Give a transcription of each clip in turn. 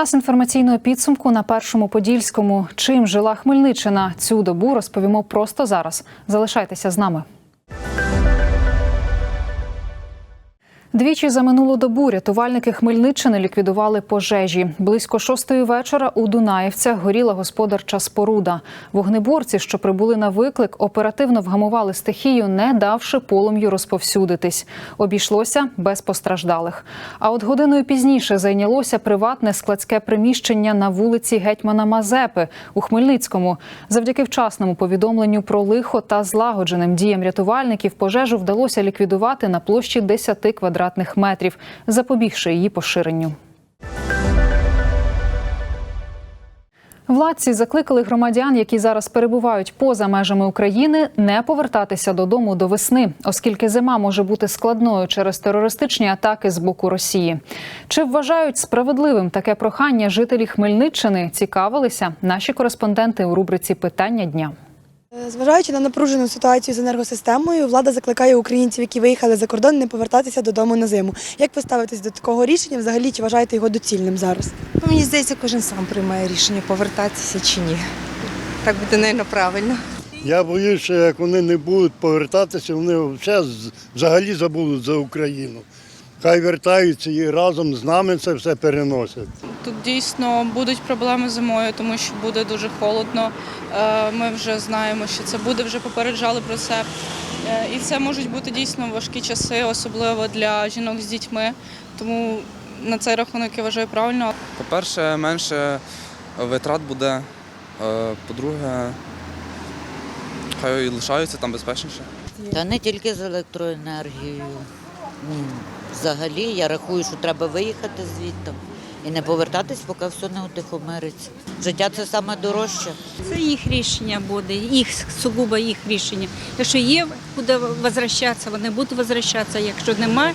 Час інформаційного підсумку на першому подільському. Чим жила Хмельниччина цю добу розповімо просто зараз. Залишайтеся з нами. Двічі за минулу добу рятувальники Хмельниччини ліквідували пожежі. Близько шостої вечора у Дунаївцях горіла господарча споруда. Вогнеборці, що прибули на виклик, оперативно вгамували стихію, не давши полум'ю розповсюдитись. Обійшлося без постраждалих. А от годиною пізніше зайнялося приватне складське приміщення на вулиці Гетьмана Мазепи у Хмельницькому. Завдяки вчасному повідомленню про лихо та злагодженим діям рятувальників пожежу вдалося ліквідувати на площі 10 квадратних метрів, запобігши її поширенню. Владці закликали громадян, які зараз перебувають поза межами України, не повертатися додому до весни, оскільки зима може бути складною через терористичні атаки з боку Росії. Чи вважають справедливим таке прохання жителі Хмельниччини? Цікавилися наші кореспонденти у рубриці Питання дня. Е, Зважаючи на напружену ситуацію з енергосистемою, влада закликає українців, які виїхали за кордон, не повертатися додому на зиму. Як ви ставитесь до такого рішення? Взагалі чи вважаєте його доцільним зараз? Ну, мені здається, кожен сам приймає рішення, повертатися чи ні. Так буде, мабуть, правильно. Я боюся, що як вони не будуть повертатися, вони все взагалі забудуть за Україну. Хай вертаються і разом з нами це все переносять. Тут дійсно будуть проблеми зимою, тому що буде дуже холодно. Е, Ми вже знаємо, що це буде, вже попереджали про це. Е, І це можуть бути дійсно важкі часи, особливо для жінок з дітьми. Тому на цей рахунок я вважаю правильно. По-перше, менше витрат буде. Е, По-друге, хай лишаються там безпечніше. Та не тільки з електроенергією. Взагалі, я рахую, що треба виїхати звідти і не повертатись, поки все не утихомириться. Життя це саме дорожче. Це їх рішення буде, їх сугубо їх рішення. Якщо є куди возвращатися, вони будуть возвращатися. Якщо нема,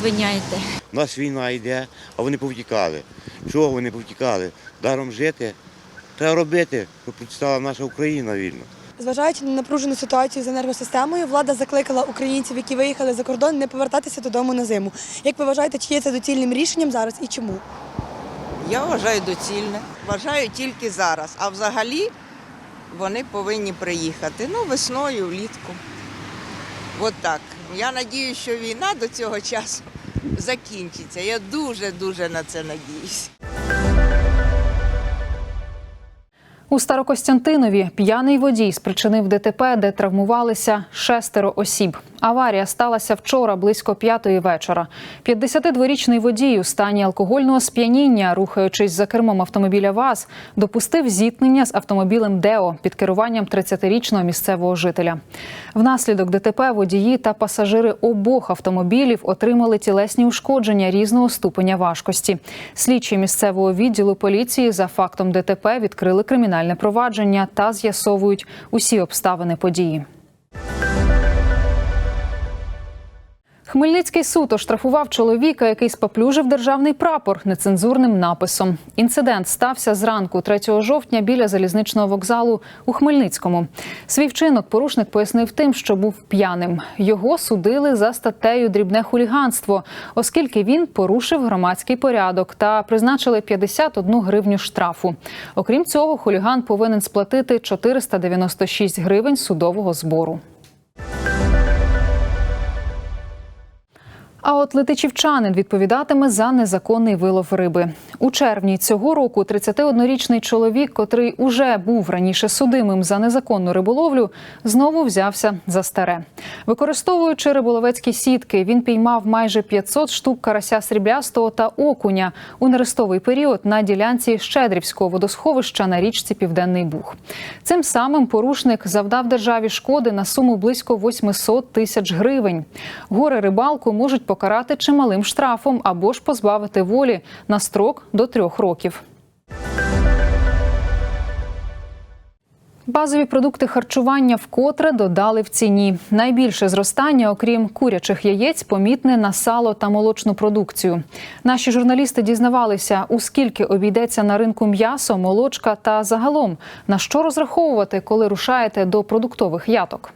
звиняйте. У нас війна йде, а вони повтікали. Чого вони повтікали? Даром жити. Треба робити, щоб стала наша Україна вільна. Зважаючи на напружену ситуацію з енергосистемою, влада закликала українців, які виїхали за кордон, не повертатися додому на зиму. Як ви вважаєте, чи є це доцільним рішенням зараз і чому? Я вважаю доцільне. Вважаю тільки зараз. А взагалі вони повинні приїхати. Ну, весною, влітку. От так. Я надію, що війна до цього часу закінчиться. Я дуже-дуже на це надіюсь. У Старокостянтинові п'яний водій спричинив ДТП, де травмувалися шестеро осіб. Аварія сталася вчора близько п'ятої вечора. 52-річний водій у стані алкогольного сп'яніння, рухаючись за кермом автомобіля ВАЗ, допустив зіткнення з автомобілем Део під керуванням 30-річного місцевого жителя. Внаслідок ДТП водії та пасажири обох автомобілів отримали тілесні ушкодження різного ступеня важкості. Слідчі місцевого відділу поліції за фактом ДТП відкрили кримінальне провадження та з'ясовують усі обставини події. Хмельницький суд оштрафував чоловіка, який споплюжив державний прапор нецензурним написом. Інцидент стався зранку 3 жовтня біля залізничного вокзалу у Хмельницькому. Свій вчинок порушник пояснив тим, що був п'яним. Його судили за статтею дрібне хуліганство, оскільки він порушив громадський порядок та призначили 51 гривню штрафу. Окрім цього, хуліган повинен сплатити 496 гривень судового збору. А от летичівчанин відповідатиме за незаконний вилов риби. У червні цього року 31-річний чоловік, котрий уже був раніше судимим за незаконну риболовлю, знову взявся за старе. Використовуючи риболовецькі сітки, він піймав майже 500 штук карася сріблястого та окуня у нерестовий період на ділянці Щедрівського водосховища на річці Південний Буг. Цим самим порушник завдав державі шкоди на суму близько 800 тисяч гривень. Горе рибалку можуть покарати чималим штрафом або ж позбавити волі на строк до трьох років. Базові продукти харчування вкотре додали в ціні. Найбільше зростання, окрім курячих яєць, помітне на сало та молочну продукцію. Наші журналісти дізнавалися, у скільки обійдеться на ринку м'ясо, молочка та загалом на що розраховувати, коли рушаєте до продуктових яток.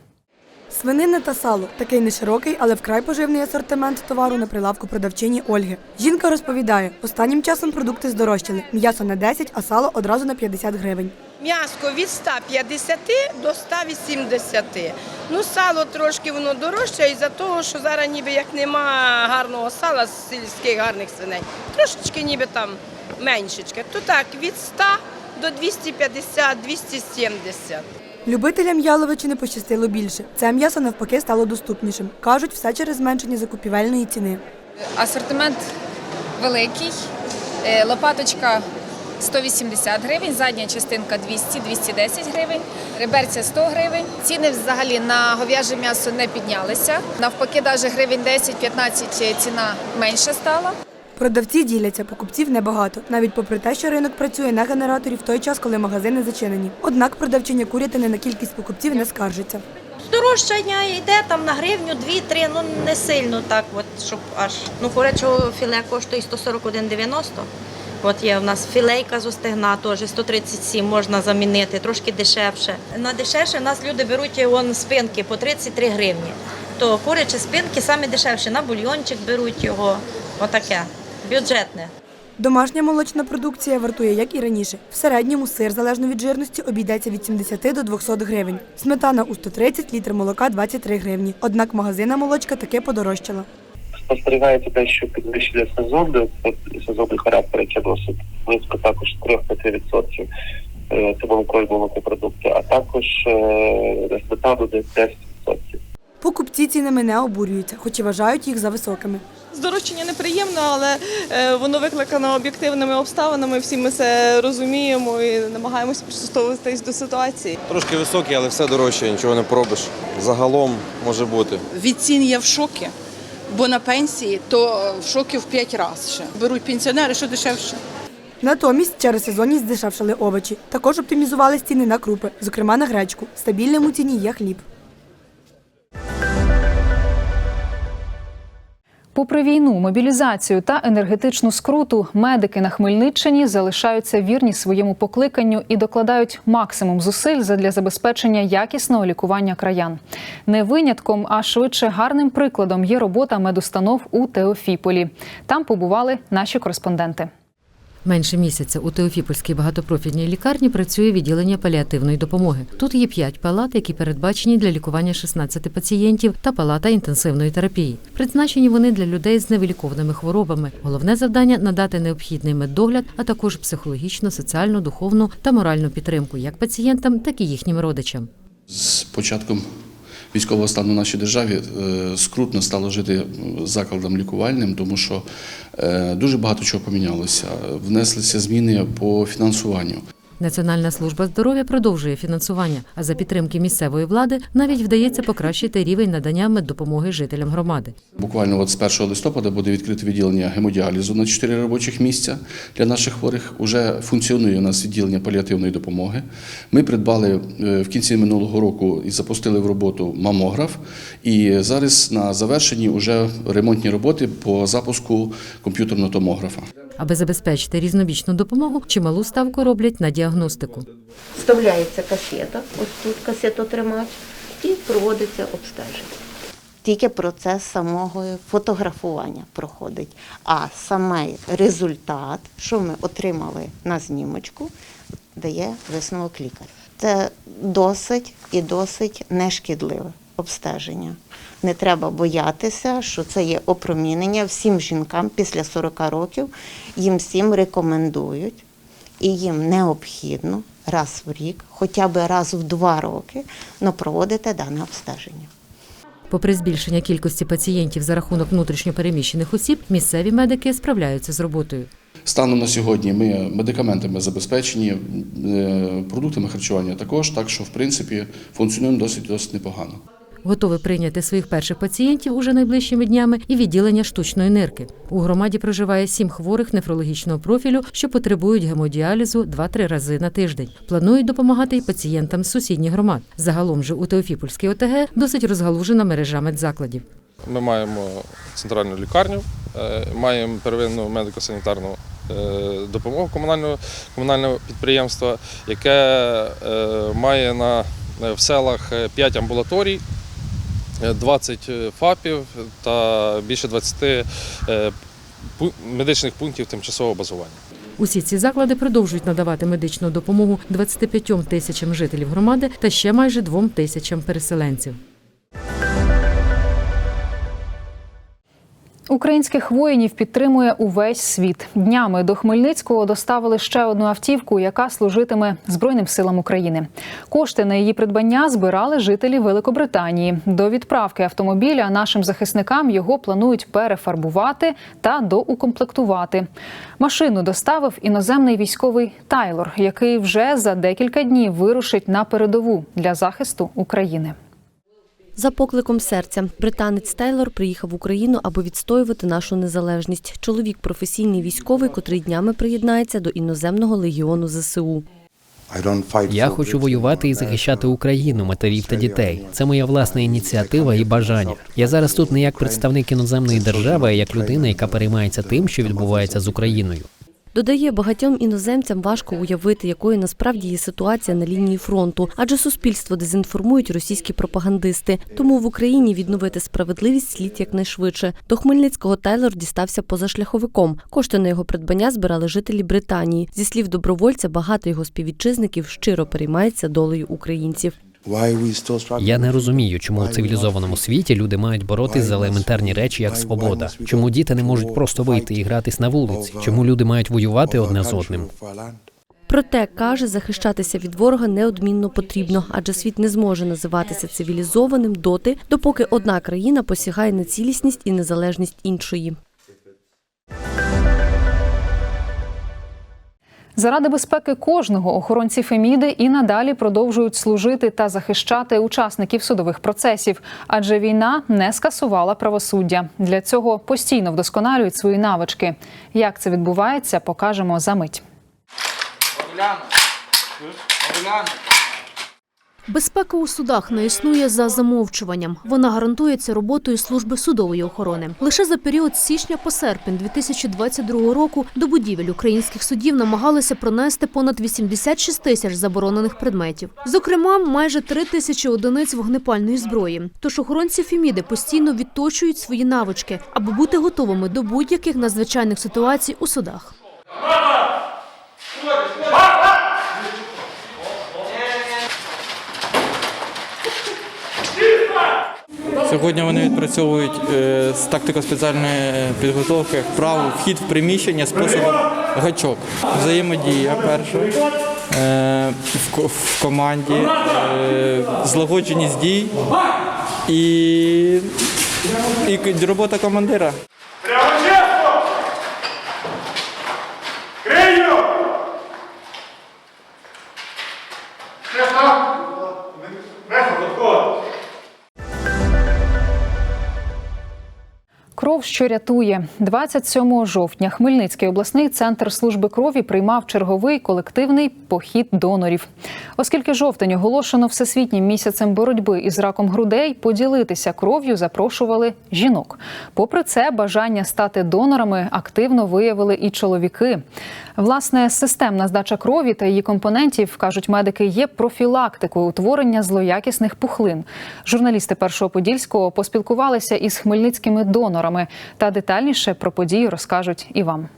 Свинина та сало такий неширокий, але вкрай поживний асортимент товару на прилавку продавчині Ольги. Жінка розповідає, останнім часом продукти здорожчали. М'ясо на 10, а сало одразу на 50 гривень. М'яско від 150 до 180. Ну, сало трошки воно дорожче із-за того, що зараз ніби як нема гарного сала з сільських гарних свиней. Трошечки ніби там меншечке. То так, від 100 до 250-270. Любителям Яловичини пощастило більше. Це м'ясо навпаки стало доступнішим. Кажуть, все через зменшення закупівельної ціни. Асортимент великий, Е, лопаточка 180 гривень, задня частинка 200-210 гривень, реберця 100 гривень. Ціни взагалі на говяже м'ясо не піднялися. Навпаки, навіть гривень 10-15 ціна менша стала. Продавці діляться, покупців небагато, навіть попри те, що ринок працює на генераторі в той час, коли магазини зачинені. Однак продавчиня курятини на кількість покупців не скаржиться. Здорожчання йде там на гривню, 2-3, ну не сильно так, от, щоб аж. Ну, курячого філе коштує 141,90. От є в нас філейка з остегна теж 137 можна замінити, трошки дешевше. На дешевше в нас люди беруть вон спинки по 33 гривні. То курячі спинки саме дешевші, на бульйончик беруть його. Отаке, бюджетне. Домашня молочна продукція вартує, як і раніше. В середньому сир, залежно від жирності, обійдеться від 70 до 200 гривень. Сметана у 130, літр молока 23 гривні. Однак магазинна молочка таки подорожчала. спостерігається дещо підвищення сезону, сезонний характер, яке досить близько також 3-5% е, це молоко і молокопродукти, а також е, сметану десь 10%. Покупці цінами не обурюються, хоч і вважають їх за високими. Здорожчання неприємно, але е, воно викликано об'єктивними обставинами. Всі ми це розуміємо і намагаємося пристосовуватись до ситуації. Трошки високі, але все дорожче, нічого не поробиш. Загалом може бути. Від цін я в шокі, бо на пенсії то в шокі в 5 разів ще. Беруть пенсіонери, що дешевше. Натомість через сезонність здешевшали овочі. Також оптимізували ціни на крупи, зокрема на гречку. Стабільним у ціні є хліб. Попри війну, мобілізацію та енергетичну скруту, медики на Хмельниччині залишаються вірні своєму покликанню і докладають максимум зусиль задля забезпечення якісного лікування краян. Не винятком, а швидше гарним прикладом є робота медустанов у Теофіполі. Там побували наші кореспонденти. Менше місяця у Теофіпольській багатопрофільній лікарні працює відділення паліативної допомоги. Тут є п'ять палат, які передбачені для лікування 16 пацієнтів, та палата інтенсивної терапії. Призначені вони для людей з невилікованими хворобами. Головне завдання надати необхідний медогляд, а також психологічну, соціальну, духовну та моральну підтримку як пацієнтам, так і їхнім родичам. З початком військового стану в нашій державі е, скрутно стало жити закладам лікувальним, тому що е, дуже багато чого помінялося. Внеслися зміни по фінансуванню. Національна служба здоров'я продовжує фінансування, а за підтримки місцевої влади навіть вдається покращити рівень надання меддопомоги жителям громади. Буквально от з 1 листопада буде відкрите відділення гемодіалізу на 4 робочих місця для наших хворих. Уже функціонує у нас відділення паліативної допомоги. Ми придбали е, в кінці минулого року і запустили в роботу мамограф. І зараз на завершенні вже ремонтні роботи по запуску комп'ютерного томографа. Аби забезпечити різнобічну допомогу, чималу ставку роблять на діагностику. Вставляється касета, ось тут касетотримач, і проводиться обстеження. Тільки процес самого фотографування проходить, а саме результат, що ми отримали на знімочку, дає висновок лікар. Це досить і досить нешкідливе обстеження. Не треба боятися, що це є опромінення всім жінкам після 40 років. Їм всім рекомендують і їм необхідно раз в рік, хоча б раз в два роки, но проводити дане обстеження. Попри збільшення кількості пацієнтів за рахунок внутрішньопереміщених осіб, місцеві медики справляються з роботою. Станом на сьогодні ми медикаментами забезпечені, е, продуктами харчування також, так що в принципі функціонуємо досить досить непогано. Готові прийняти своїх перших пацієнтів уже найближчими днями і відділення штучної нирки. У громаді проживає сім хворих нефрологічного профілю, що потребують гемодіалізу 2-3 рази на тиждень. Планують допомагати й пацієнтам з сусідніх громад. Загалом же у Теофіпольській ОТГ досить розгалужена мережа медзакладів. Ми маємо центральну лікарню, е, маємо первинну медико-санітарну е, допомогу комунального, комунального підприємства, яке е, має на, в селах 5 амбулаторій 20 ФАПів та більше 20 е, медичних пунктів тимчасового базування. Усі ці заклади продовжують надавати медичну допомогу 25 тисячам жителів громади та ще майже 2 тисячам переселенців. Українських воїнів підтримує увесь світ. Днями до Хмельницького доставили ще одну автівку, яка служитиме Збройним силам України. Кошти на її придбання збирали жителі Великобританії. До відправки автомобіля нашим захисникам його планують перефарбувати та доукомплектувати. Машину доставив іноземний військовий Тайлор, який вже за декілька днів вирушить на передову для захисту України. За покликом серця британець Тейлор приїхав в Україну, аби відстоювати нашу незалежність. Чоловік професійний військовий, котрий днями приєднається до іноземного легіону ЗСУ. Я хочу воювати і захищати Україну, матерів та дітей. Це моя власна ініціатива і бажання. Я зараз тут не як представник іноземної держави, а як людина, яка переймається тим, що відбувається з Україною. Додає, багатьом іноземцям важко уявити, якою насправді є ситуація на лінії фронту, адже суспільство дезінформують російські пропагандисти. Тому в Україні відновити справедливість слід якнайшвидше. До Хмельницького Тайлор дістався позашляховиком. Кошти на його придбання збирали жителі Британії. Зі слів добровольця, багато його співвітчизників щиро переймаються долею українців. Я не розумію, чому у цивілізованому світі люди мають боротись за елементарні речі, як свобода. Чому діти не можуть просто вийти і гратись на вулиці? Чому люди мають воювати одне з одним? Проте каже, захищатися від ворога неодмінно потрібно, адже світ не зможе називатися цивілізованим доти, допоки одна країна посягає на цілісність і незалежність іншої. Заради безпеки кожного охоронці Феміди і надалі продовжують служити та захищати учасників судових процесів, адже війна не скасувала правосуддя. Для цього постійно вдосконалюють свої навички. Як це відбувається, покажемо за мить. Безпека у судах не існує за замовчуванням. Вона гарантується роботою служби судової охорони. Лише за період з січня по серпень 2022 року до будівель українських судів намагалися пронести понад 86 тисяч заборонених предметів. Зокрема, майже 3 тисячі одиниць вогнепальної зброї. Тож охоронці Феміди постійно відточують свої навички, аби бути готовими до будь-яких надзвичайних ситуацій у судах. Сьогодні вони відпрацьовують е, з тактико-спеціальної підготовки вправу вхід в приміщення способом гачок. Взаємодія перша е, в, команді, е, злагодженість дій і, і робота командира. Що рятує 27 жовтня. Хмельницький обласний центр служби крові приймав черговий колективний похід донорів. Оскільки жовтень оголошено всесвітнім місяцем боротьби із раком грудей, поділитися кров'ю запрошували жінок. Попри це, бажання стати донорами активно виявили і чоловіки. Власне, системна здача крові та її компонентів кажуть медики є профілактикою утворення злоякісних пухлин. Журналісти першого подільського поспілкувалися із хмельницькими донорами та детальніше про події розкажуть і вам.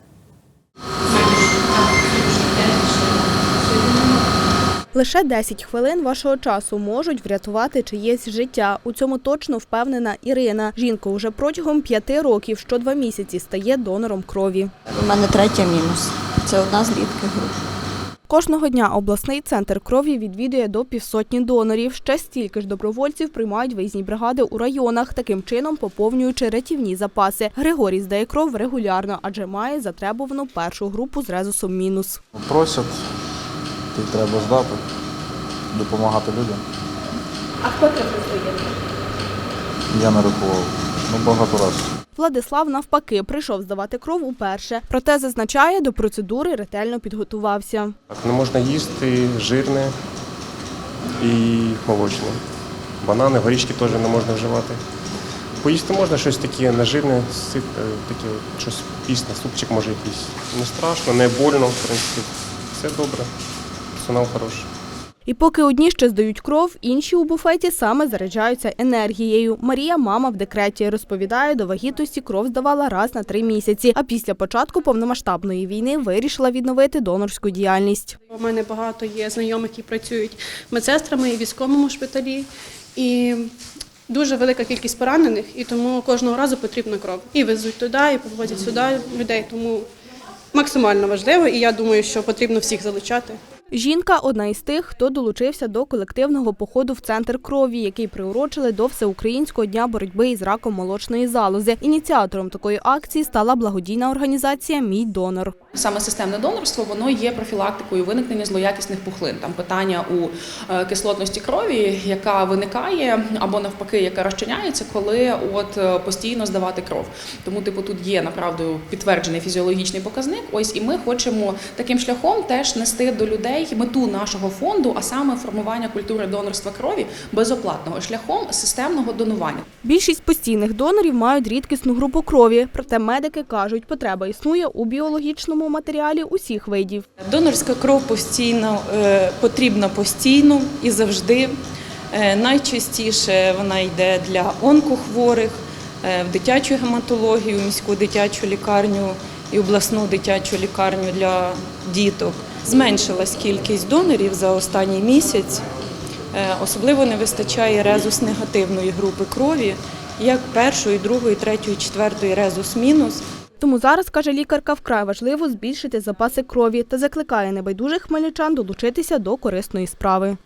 Лише 10 хвилин вашого часу можуть врятувати чиєсь життя. У цьому точно впевнена Ірина. Жінка уже протягом п'яти років що два місяці стає донором крові. У мене третя мінус. Це одна з рідких груп. Кожного дня обласний центр крові відвідує до півсотні донорів. Ще стільки ж добровольців приймають виїзні бригади у районах, таким чином поповнюючи рятівні запаси. Григорій здає кров регулярно, адже має затребувану першу групу з резусом мінус. Просять, ти треба здати, допомагати людям. А хто це здає? Я не рахував. Ну, багато разів. Владислав навпаки прийшов здавати кров уперше. Проте зазначає, до процедури ретельно підготувався. Так, не можна їсти жирне і молочне. Банани, горішки теж не можна вживати. Поїсти можна щось таке нежирне, сит, е, таке щось пісне, супчик може якийсь. Не страшно, не больно, в принципі. Все добре. Персонал хороший. І поки одні ще здають кров, інші у буфеті саме заряджаються енергією. Марія, мама в декреті, розповідає, до вагітності кров здавала раз на три місяці. А після початку повномасштабної війни вирішила відновити донорську діяльність. У мене багато є знайомих, які працюють медсестрами і військовому шпиталі. І дуже велика кількість поранених, і тому кожного разу потрібна кров. І везуть туди, і повозять сюди людей. Тому максимально важливо, і я думаю, що потрібно всіх залучати. Жінка одна із тих, хто долучився до колективного походу в центр крові, який приурочили до всеукраїнського дня боротьби із раком молочної залози. Ініціатором такої акції стала благодійна організація Мій донор. Саме системне донорство воно є профілактикою виникнення злоякісних пухлин. Там питання у е, кислотності крові, яка виникає або навпаки, яка розчиняється, коли от е, постійно здавати кров. Тому, типу, тут є направду підтверджений фізіологічний показник. Ось і ми хочемо таким шляхом теж нести до людей мету нашого фонду, а саме формування культури донорства крові безоплатного шляхом системного донування. Більшість постійних донорів мають рідкісну групу крові, проте медики кажуть, потреба існує у біологічному матеріалі усіх видів. Донорська кров постійно е, потрібна постійно і завжди. Е, Найчастіше вона йде для онкохворих, е, в дитячу гематологію, міську дитячу лікарню і обласну дитячу лікарню для діток. Зменшилась кількість донорів за останній місяць. Е, Особливо не вистачає резус негативної групи крові, як першої, другої, третьої, четвертої резус мінус. Тому зараз, каже лікарка, вкрай важливо збільшити запаси крові та закликає небайдужих хмельничан долучитися до корисної справи.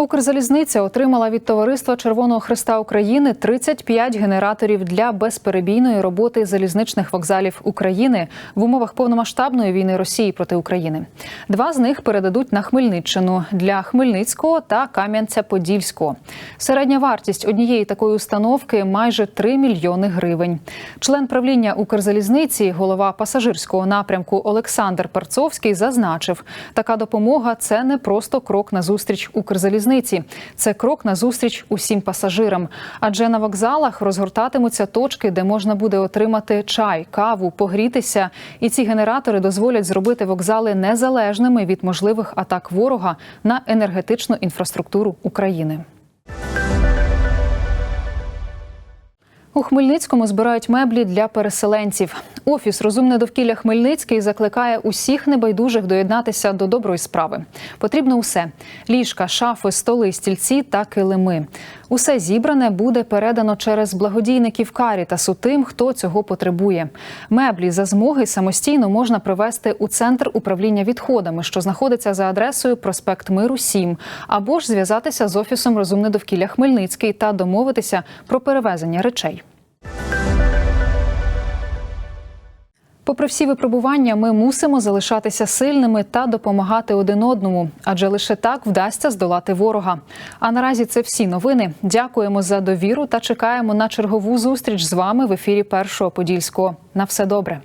Укрзалізниця отримала від Товариства Червоного Христа України 35 генераторів для безперебійної роботи залізничних вокзалів України в умовах повномасштабної війни Росії проти України. Два з них передадуть на Хмельниччину для Хмельницького та Кам'янця-Подільського. Середня вартість однієї такої установки майже 3 мільйони гривень. Член правління Укрзалізниці, голова пасажирського напрямку Олександр Перцовський зазначив, така допомога це не просто крок назустріч Укрзалізниці. Це крок назустріч усім пасажирам. Адже на вокзалах розгортатимуться точки, де можна буде отримати чай, каву, погрітися. І ці генератори дозволять зробити вокзали незалежними від можливих атак ворога на енергетичну інфраструктуру України. У Хмельницькому збирають меблі для переселенців. Офіс Розумне довкілля Хмельницький закликає усіх небайдужих доєднатися до доброї справи. Потрібно усе: ліжка, шафи, столи, стільці та килими. Усе зібране буде передано через благодійників Карітасу тим, хто цього потребує. Меблі за змоги самостійно можна привезти у центр управління відходами, що знаходиться за адресою проспект Миру 7, або ж зв'язатися з офісом Розумне довкілля Хмельницький та домовитися про перевезення речей. Попри всі випробування, ми мусимо залишатися сильними та допомагати один одному, адже лише так вдасться здолати ворога. А наразі це всі новини. Дякуємо за довіру та чекаємо на чергову зустріч з вами в ефірі Першого Подільського. На все добре.